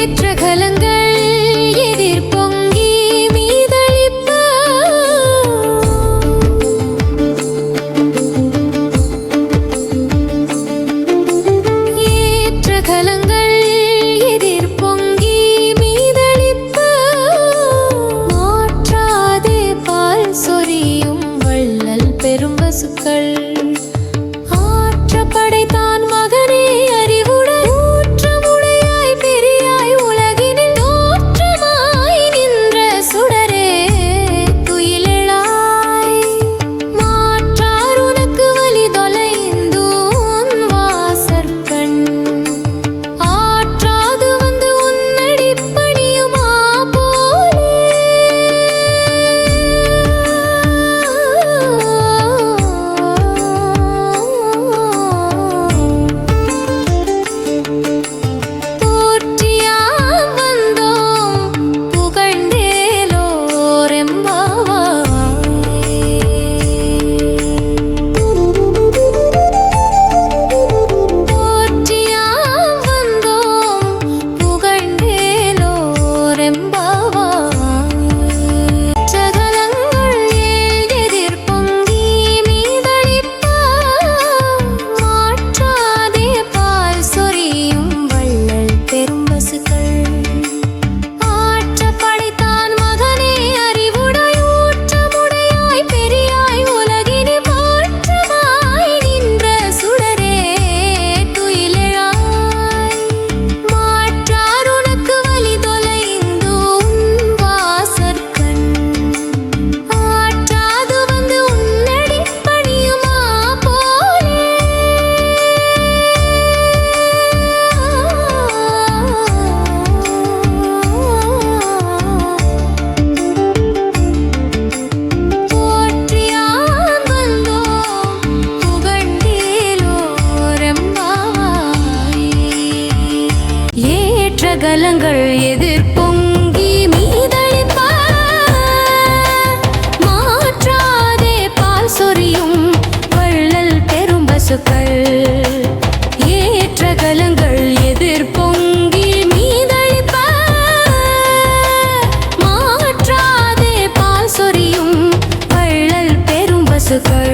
ஏற்ற கலங்கள் அகலங்கள் எதிர்பொங்கி மாற்றாதே பால் சொரியும் வள்ளல் பெரும் பசுக்கள். ஏற்றகலங்கள் எதிர்பொங்கி மீதழிப்ப மாற்றாதே பால் சொரியும் பெரும் பசுக்கள்.